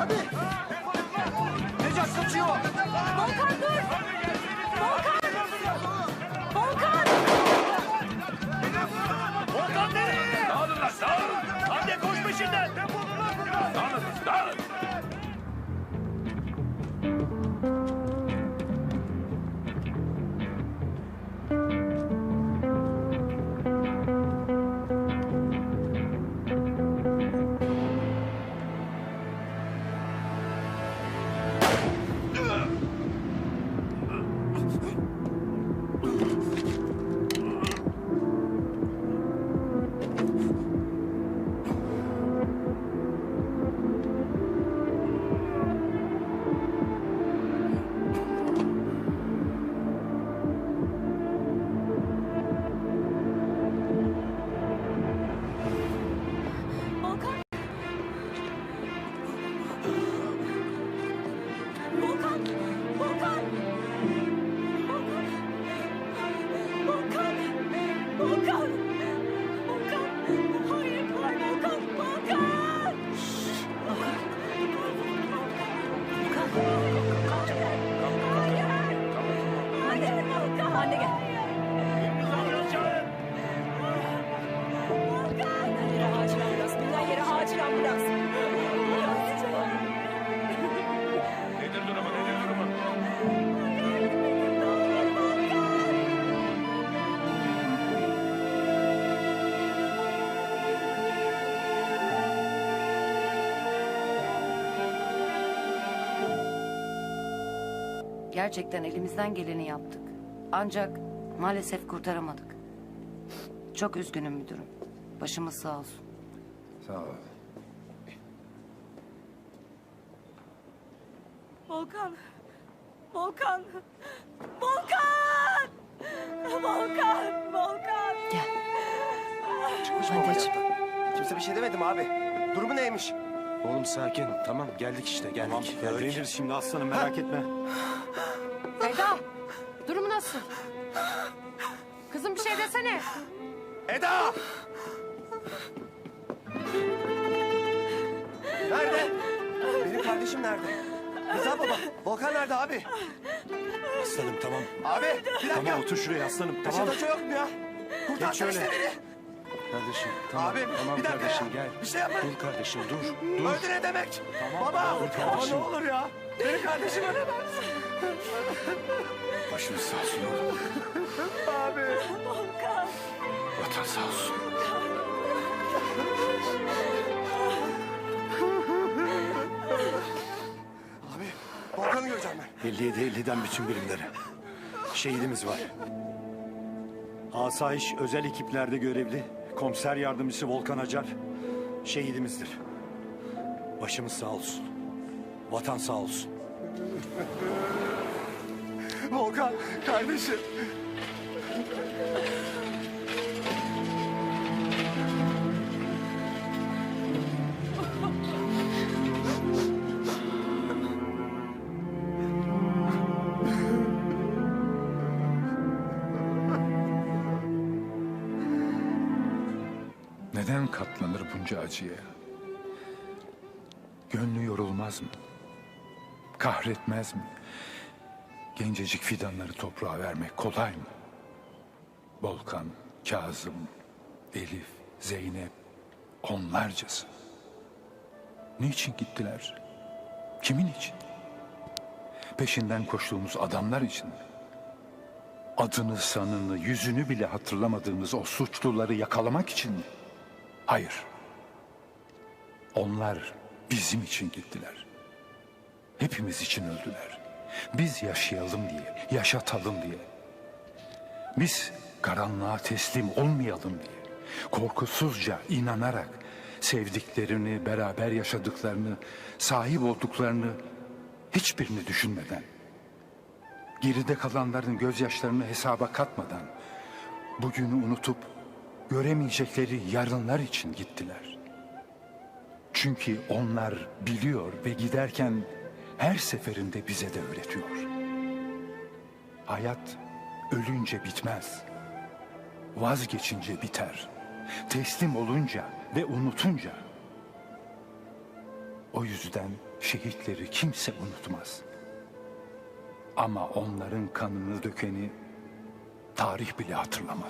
Hadi. Gerçekten elimizden geleni yaptık. Ancak maalesef kurtaramadık. Çok üzgünüm müdürüm. Başımız sağ olsun. Sağ ol. Volkan! Volkan! Volkan! Volkan! Volkan! Gel. Çıkmış mı Hadi. oraya? Kimse bir şey demedi mi abi? Durumu neymiş? Oğlum sakin. Tamam geldik işte geldik. Tamam, geldik. öğreniriz şimdi aslanım merak etme. Eda, durumu nasıl? Kızım bir şey desene. Eda! Nerede? Benim kardeşim nerede? Rıza baba, Volkan nerede abi? Aslanım tamam. Abi, bir dakika. Tamam otur şuraya aslanım. Taşı Tamam. taşı yok mu ya? Kurtarsana Geç şöyle. beni. Kardeşim tamam. Abi, tamam bir dakika kardeşim ya. gel. Bir şey yapma. Dur kardeşim dur. Dur. Öldü ne demek? Baba, dur kardeşim. ne olur ya. Benim kardeşim ölemez. Başımız sağ olsun oğlum. Abi. Vatan sağ olsun. Abi, Volkan'ı göreceğim ben. 57 50'den bütün birimleri. Şehidimiz var. Asayiş özel ekiplerde görevli komiser yardımcısı Volkan Acar şehidimizdir. Başımız sağ olsun. Vatan sağ olsun. Volkan, kardeşim. Katlanır bunca acıya? Gönlü yorulmaz mı? Kahretmez mi? Gencecik fidanları toprağa vermek kolay mı? Volkan, Kazım, Elif, Zeynep, onlarcası. Niçin gittiler? Kimin için? Peşinden koştuğumuz adamlar için mi? Adını, sanını, yüzünü bile hatırlamadığımız o suçluları yakalamak için mi? Hayır. Onlar bizim için gittiler. Hepimiz için öldüler. Biz yaşayalım diye, yaşatalım diye. Biz karanlığa teslim olmayalım diye. Korkusuzca inanarak sevdiklerini, beraber yaşadıklarını, sahip olduklarını hiçbirini düşünmeden geride kalanların gözyaşlarını hesaba katmadan bugünü unutup göremeyecekleri yarınlar için gittiler. Çünkü onlar biliyor ve giderken her seferinde bize de öğretiyor. Hayat ölünce bitmez. Vazgeçince biter. Teslim olunca ve unutunca. O yüzden şehitleri kimse unutmaz. Ama onların kanını dökeni tarih bile hatırlamaz.